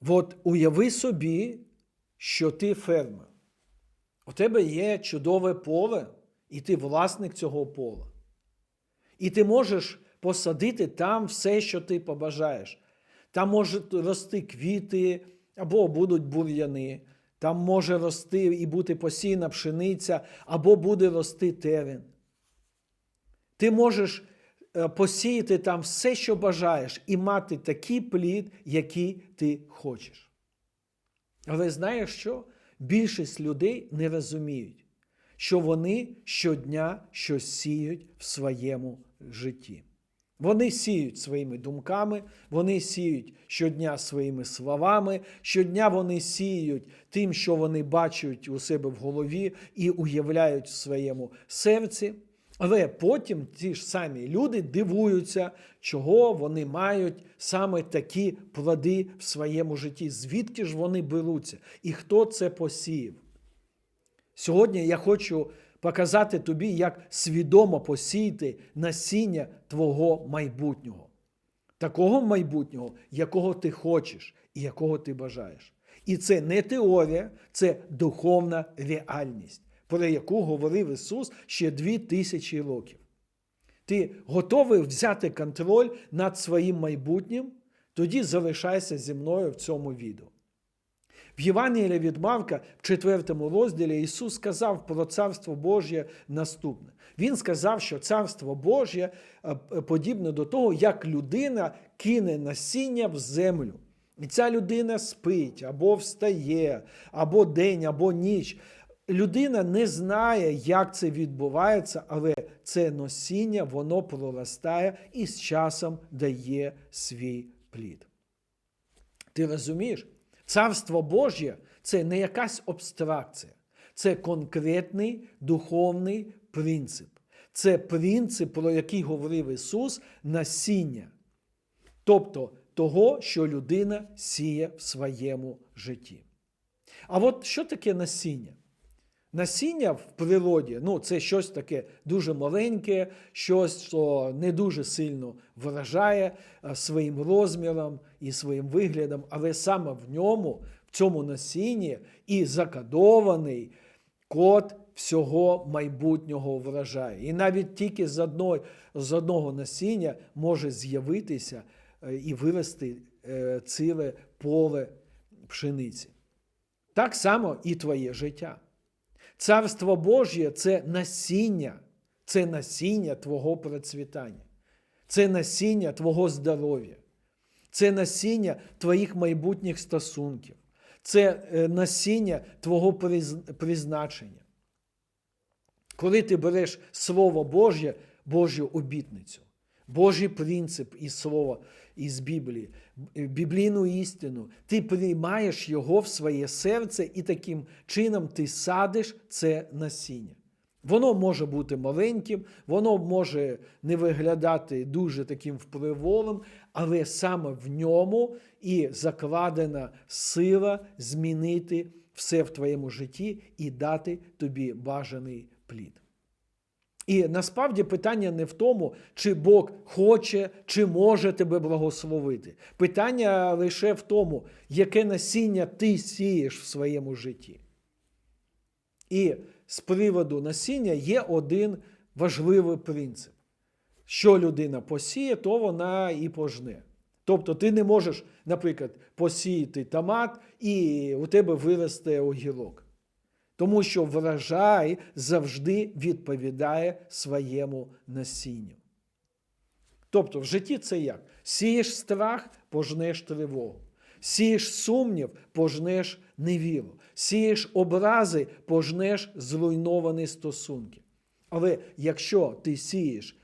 От уяви собі, що ти фермер. У тебе є чудове поле, і ти власник цього поля. І ти можеш посадити там все, що ти побажаєш. Там можуть рости квіти або будуть бур'яни, там може рости і бути посіяна пшениця, або буде рости терен. Ти можеш посіяти там все, що бажаєш, і мати такий плід, який ти хочеш. Але знаєш що? Більшість людей не розуміють, що вони щодня щось сіють в своєму житті. Вони сіють своїми думками, вони сіють щодня своїми словами, щодня вони сіють тим, що вони бачать у себе в голові і уявляють в своєму серці. Але потім ті ж самі люди дивуються, чого вони мають саме такі плоди в своєму житті, звідки ж вони беруться, і хто це посіяв. Сьогодні я хочу показати тобі, як свідомо посіяти насіння твого майбутнього, такого майбутнього, якого ти хочеш і якого ти бажаєш. І це не теорія, це духовна реальність, про яку говорив Ісус ще дві тисячі років. Ти готовий взяти контроль над своїм майбутнім, тоді залишайся зі мною в цьому відео. В Євангелії від Марка, в 4 розділі, Ісус сказав про Царство Божє наступне. Він сказав, що Царство Божє е, подібне до того, як людина кине насіння в землю. І ця людина спить або встає, або день, або ніч. Людина не знає, як це відбувається, але це носіння, воно проростає і з часом дає свій плід. Ти розумієш? Царство Божє це не якась абстракція, це конкретний духовний принцип. Це принцип, про який говорив Ісус, насіння. Тобто того, що людина сіє в своєму житті. А от що таке насіння? Насіння в природі ну, це щось таке дуже маленьке, щось, що не дуже сильно вражає своїм розміром і своїм виглядом, але саме в ньому, в цьому насінні, і закодований код всього майбутнього врожаю. І навіть тільки з одного, з одного насіння може з'явитися е, і вирости е, ціле поле пшениці. Так само і твоє життя. Царство Божє це насіння, це насіння Твого процвітання, це насіння Твого здоров'я, це насіння Твоїх майбутніх стосунків, це е, насіння Твого призначення. Коли ти береш Слово Божє, Божу обітницю, Божий принцип із Слова із Біблії, біблійну істину, ти приймаєш його в своє серце, і таким чином ти садиш це насіння. Воно може бути маленьким, воно може не виглядати дуже таким впливовим, але саме в ньому і закладена сила змінити все в твоєму житті і дати тобі бажаний плід. І насправді питання не в тому, чи Бог хоче, чи може тебе благословити. Питання лише в тому, яке насіння ти сієш в своєму житті. І з приводу насіння є один важливий принцип. Що людина посіє, то вона і пожне. Тобто ти не можеш, наприклад, посіяти томат і у тебе виросте огірок. Тому що врожай завжди відповідає своєму насінню. Тобто в житті це як? Сієш страх, пожнеш тривогу. Сієш сумнів, пожнеш невіру. Сієш образи, пожнеш зруйновані стосунки. Але якщо ти сієш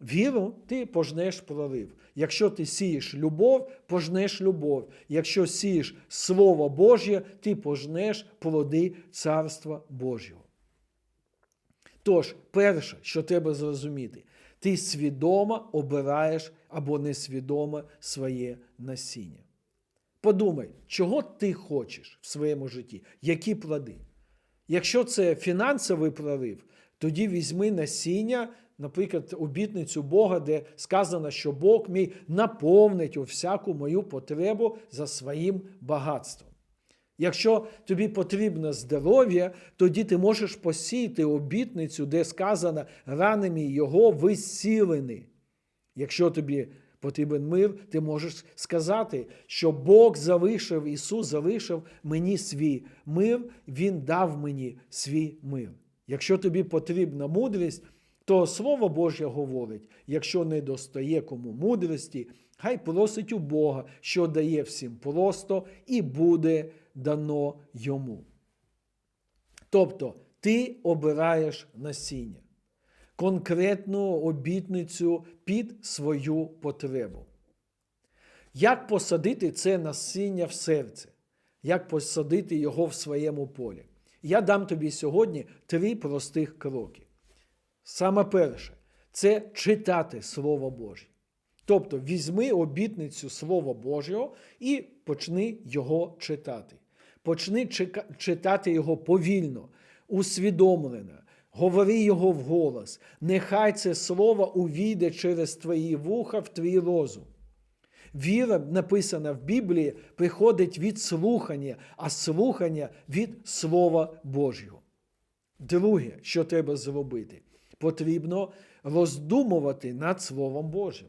віру, ти пожнеш прорив. Якщо ти сієш любов, пожнеш любов. Якщо сієш Слово Божє, ти пожнеш плоди Царства Божого. Тож, перше, що треба зрозуміти, ти свідомо обираєш або несвідомо своє насіння. Подумай, чого ти хочеш в своєму житті, які плоди. Якщо це фінансовий прорив, тоді візьми насіння наприклад, обітницю Бога, де сказано, що Бог мій наповнить у всяку мою потребу за своїм багатством. Якщо тобі потрібно здоров'я, тоді ти можеш посіяти обітницю, де сказано ранами його ви зцілені. Якщо тобі потрібен мир, ти можеш сказати, що Бог залишив, Ісус залишив мені свій мир, Він дав мені свій мир. Якщо тобі потрібна мудрість, то Слово Боже говорить: якщо не достає кому мудрості, хай просить у Бога, що дає всім просто, і буде дано йому. Тобто ти обираєш насіння, конкретну обітницю під свою потребу. Як посадити це насіння в серце? Як посадити його в своєму полі? Я дам тобі сьогодні три простих кроки. Саме перше це читати Слово Боже. Тобто візьми обітницю Слова Божого і почни його читати. Почни читати його повільно, усвідомлено. Говори його вголос. Нехай це слово увійде через твої вуха в твій розум. Віра, написана в Біблії, приходить від слухання, а слухання від Слова Божого. Друге, що треба зробити, потрібно роздумувати над Словом Божим.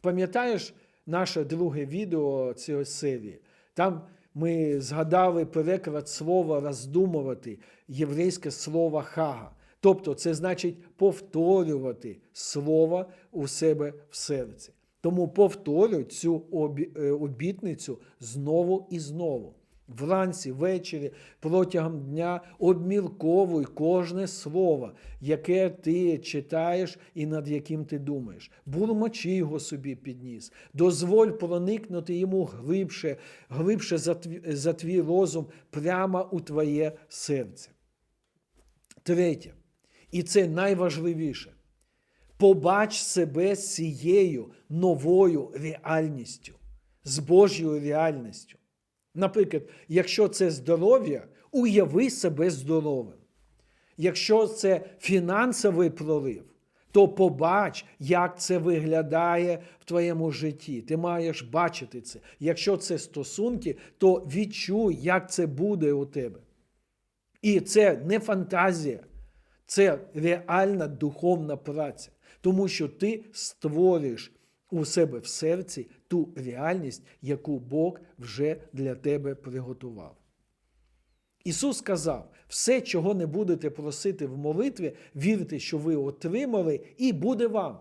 Пам'ятаєш наше друге відео цієї серії? Там ми згадали переклад слова роздумувати, єврейське слово хага. Тобто це значить повторювати слово у себе в серці. Тому повторюй цю е, обітницю знову і знову. Вранці, ввечері, протягом дня обмірковуй кожне слово, яке ти читаєш і над яким ти думаєш. Бурмочи його собі підніс. Дозволь проникнути йому глибше, глибше за твій, за твій розум прямо у твоє серце. Третє, і це найважливіше. Побач себе з цією новою реальністю, з Божою реальністю. Наприклад, якщо це здоров'я, уяви себе здоровим. Якщо це фінансовий прорив, то побач, як це виглядає в твоєму житті. Ти маєш бачити це. Якщо це стосунки, то відчуй, як це буде у тебе. І це не фантазія, це реальна духовна праця, тому що ти створюєш у себе в серці ту реальність, яку Бог вже для тебе приготував. Ісус сказав: все, чого не будете просити в молитві, вірте, що ви отримали, і буде вам.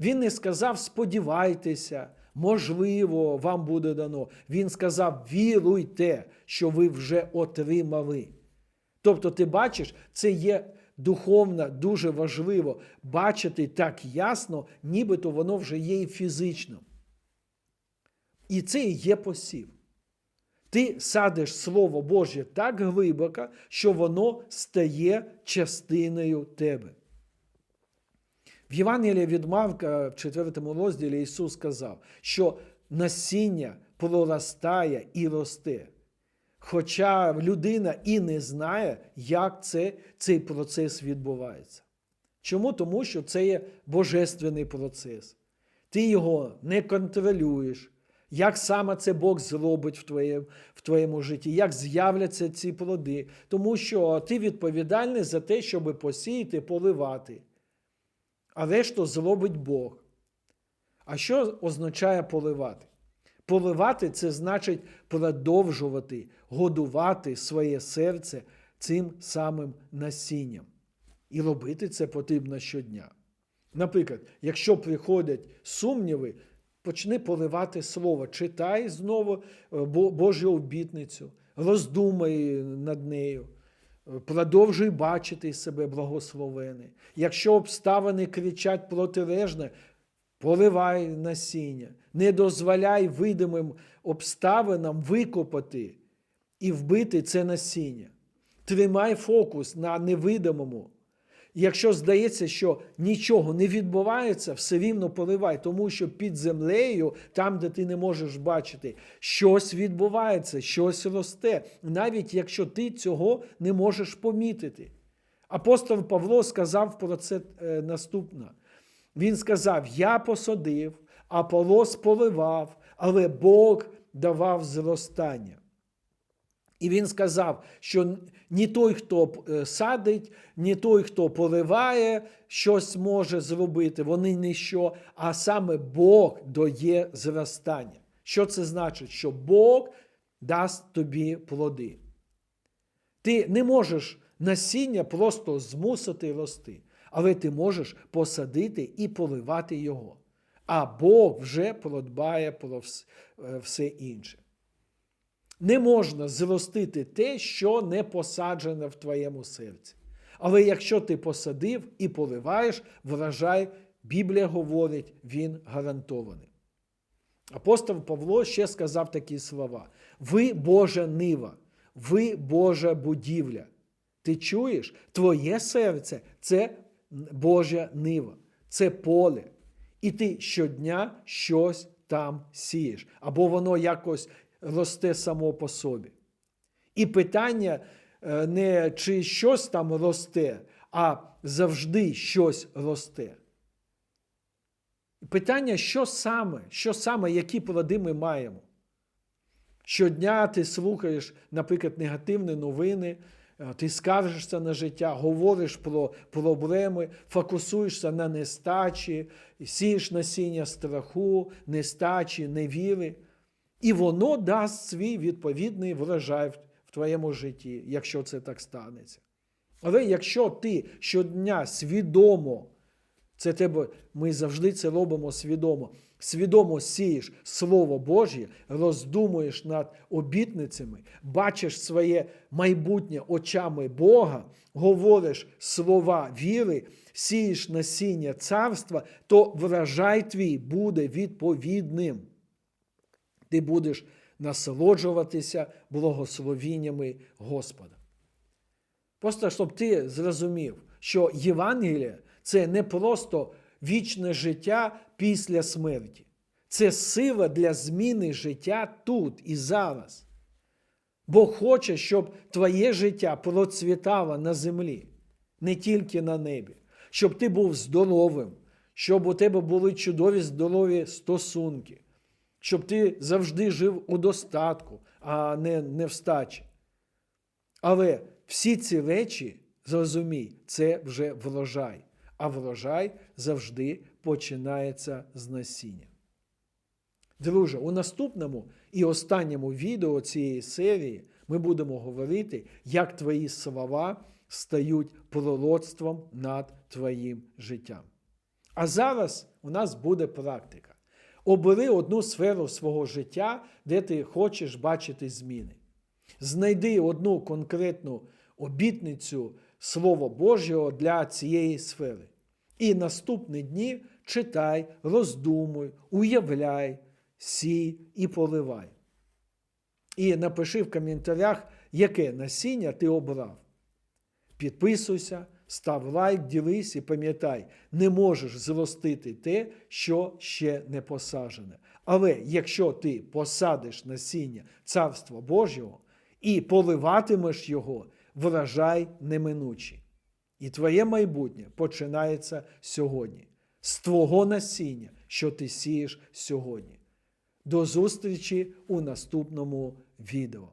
Він не сказав сподівайтеся, можливо, вам буде дано. Він сказав: віруйте, що ви вже отримали. Тобто, ти бачиш, це є духовно дуже важливо бачити так ясно, нібито воно вже є і фізично. І це і є посів. Ти садиш Слово Боже так глибоко, що воно стає частиною тебе. В Євангелії від Марка, в 4 розділі Ісус сказав, що насіння проростає і росте. Хоча людина і не знає, як це, цей процес відбувається. Чому? Тому що це є божественний процес. Ти його не контролюєш. Як саме це Бог зробить в твоєму, в твоєму житті, як з'являться ці плоди, тому що ти відповідальний за те, щоб посіяти, поливати. А решту зробить Бог. А що означає поливати? Поливати це значить продовжувати годувати своє серце цим самим насінням. І робити це потрібно щодня. Наприклад, якщо приходять сумніви, почни поливати слово, читай знову е, Божу обітницю, роздумай над нею, е, продовжуй бачити себе благословений. Якщо обставини кричать протилежне, поливай насіння, не дозволяй видимим обставинам викопати і вбити це насіння. Тримай фокус на невидимому. Якщо здається, що нічого не відбувається, все рівно поливай, тому що під землею, там, де ти не можеш бачити, щось відбувається, щось росте, навіть якщо ти цього не можеш помітити. Апостол Павло сказав про це е, наступне. Він сказав: Я посадив, Аполос поливав, але Бог давав зростання. І він сказав, що ні той, хто е, садить, ні той, хто поливає, щось може зробити, вони ніщо, а саме Бог дає зростання. Що це значить? Що Бог дасть тобі плоди. Ти не можеш насіння просто змусити рости, але ти можеш посадити і поливати його. А Бог вже подбає про е, все інше. Не можна зростити те, що не посаджене в твоєму серці. Але якщо ти посадив і поливаєш, врожай, Біблія говорить, він гарантований. Апостол Павло ще сказав такі слова: Ви Божа нива, ви Божа будівля. Ти чуєш? Твоє серце це Божа нива, це поле. І ти щодня щось там сієш, або воно якось росте само по собі. І питання е, не чи щось там росте, а завжди щось росте. Питання, що саме, що саме, які плоди ми маємо? Щодня ти слухаєш, наприклад, негативні новини, е, ти скаржишся на життя, говориш про проблеми, фокусуєшся на нестачі, сієш насіння страху, нестачі, невіри. І воно дасть свій відповідний врожай в- твоєму житті, якщо це так станеться. Але якщо ти щодня свідомо, це тебе, ми завжди це робимо свідомо. Свідомо сієш Слово Божє, роздумуєш над обітницями, бачиш своє майбутнє очами Бога, говориш слова віри, сієш насіння царства, то врожай твій буде відповідним. Ти будеш насолоджуватися благословіннями Господа. Просто щоб ти зрозумів, що Євангеліє це не просто вічне життя після смерті. Це сила для зміни життя тут і зараз. Бог хоче, щоб твоє життя процвітало на землі, не тільки на небі, щоб ти був здоровим, щоб у тебе були чудові здорові стосунки, щоб ти завжди жив у достатку, а не, не в стачі. Але всі ці речі, зрозумій, це вже врожай, а врожай завжди починається з насіння. Друже, у наступному і останньому відео цієї серії ми будемо говорити, як твої слова стають пророцтвом над твоїм життям. А зараз у нас буде практика. Обери одну сферу свого життя, де ти хочеш бачити зміни. Знайди одну конкретну обітницю Слова Божого для цієї сфери. І наступні дні читай, роздумуй, уявляй, сій і поливай. І напиши в коментарях, яке насіння ти обрав. Підписуйся, став лайк, ділись і пам'ятай, не можеш зростити те, що ще не посаджене. Але якщо ти посадиш насіння Царства Божого і поливатимеш його, врожай неминучий. І твоє майбутнє починається сьогодні, з твого насіння, що ти сієш сьогодні. До зустрічі у наступному відео.